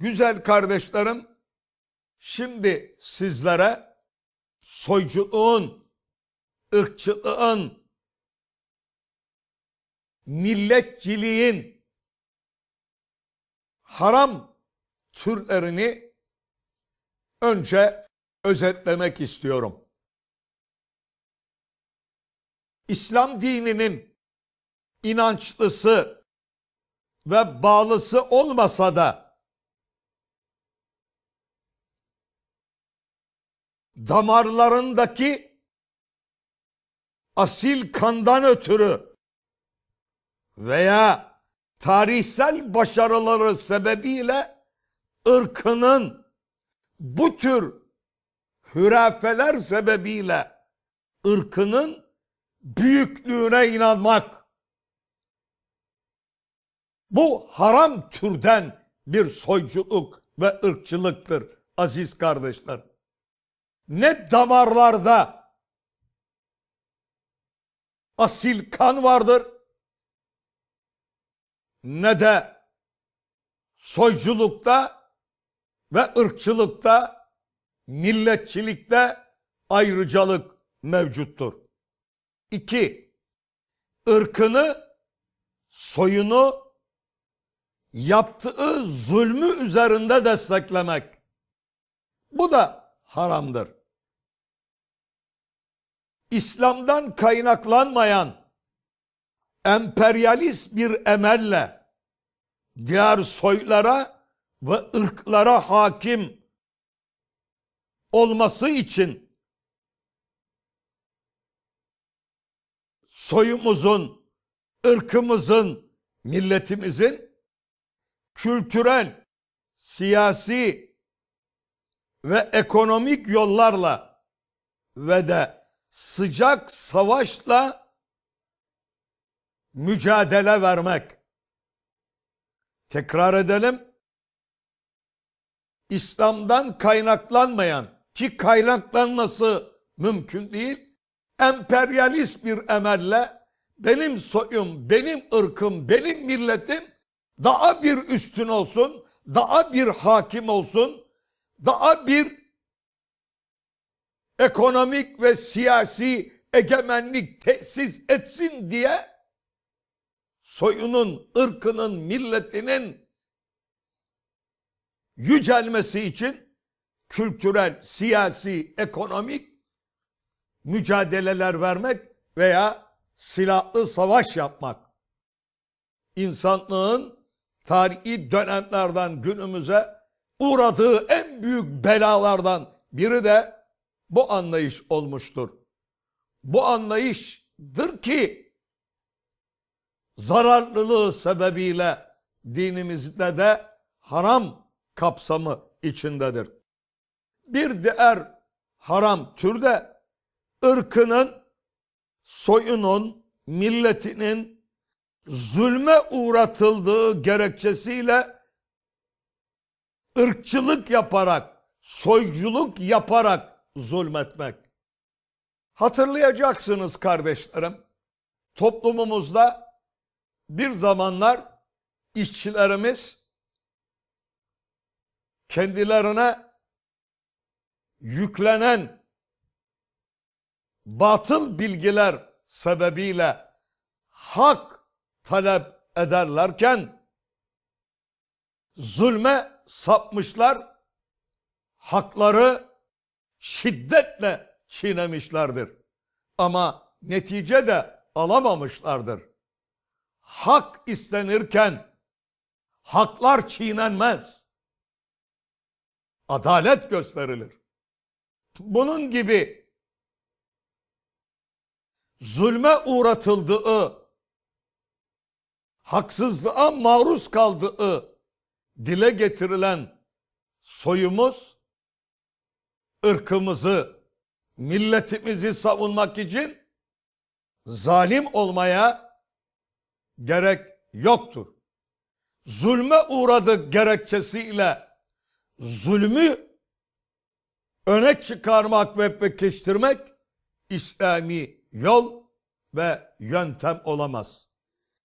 Güzel kardeşlerim, şimdi sizlere soyculuğun, ırkçılığın, milletçiliğin haram türlerini önce özetlemek istiyorum. İslam dininin inançlısı ve bağlısı olmasa da damarlarındaki asil kandan ötürü veya tarihsel başarıları sebebiyle ırkının bu tür hürafeler sebebiyle ırkının büyüklüğüne inanmak bu haram türden bir soyculuk ve ırkçılıktır aziz kardeşler. Ne damarlarda asil kan vardır ne de soyculukta ve ırkçılıkta, milletçilikte ayrıcalık mevcuttur. İki, ırkını, soyunu yaptığı zulmü üzerinde desteklemek. Bu da haramdır. İslam'dan kaynaklanmayan emperyalist bir emelle diğer soylara ve ırklara hakim olması için soyumuzun, ırkımızın, milletimizin kültürel, siyasi ve ekonomik yollarla ve de sıcak savaşla mücadele vermek. Tekrar edelim. İslam'dan kaynaklanmayan ki kaynaklanması mümkün değil. Emperyalist bir emelle benim soyum, benim ırkım, benim milletim daha bir üstün olsun, daha bir hakim olsun, daha bir ekonomik ve siyasi egemenlik tesis etsin diye soyunun, ırkının, milletinin yücelmesi için kültürel, siyasi, ekonomik mücadeleler vermek veya silahlı savaş yapmak. İnsanlığın tarihi dönemlerden günümüze uğradığı en büyük belalardan biri de bu anlayış olmuştur. Bu anlayışdır ki zararlılığı sebebiyle dinimizde de haram kapsamı içindedir. Bir diğer haram türde ırkının, soyunun, milletinin zulme uğratıldığı gerekçesiyle ırkçılık yaparak, soyculuk yaparak zulmetmek. Hatırlayacaksınız kardeşlerim, toplumumuzda bir zamanlar işçilerimiz kendilerine yüklenen batıl bilgiler sebebiyle hak talep ederlerken zulme sapmışlar, hakları şiddetle çiğnemişlerdir. Ama netice de alamamışlardır. Hak istenirken haklar çiğnenmez. Adalet gösterilir. Bunun gibi zulme uğratıldığı, haksızlığa maruz kaldığı dile getirilen soyumuz, ırkımızı, milletimizi savunmak için zalim olmaya gerek yoktur. Zulme uğradık gerekçesiyle zulmü öne çıkarmak ve pekiştirmek İslami yol ve yöntem olamaz.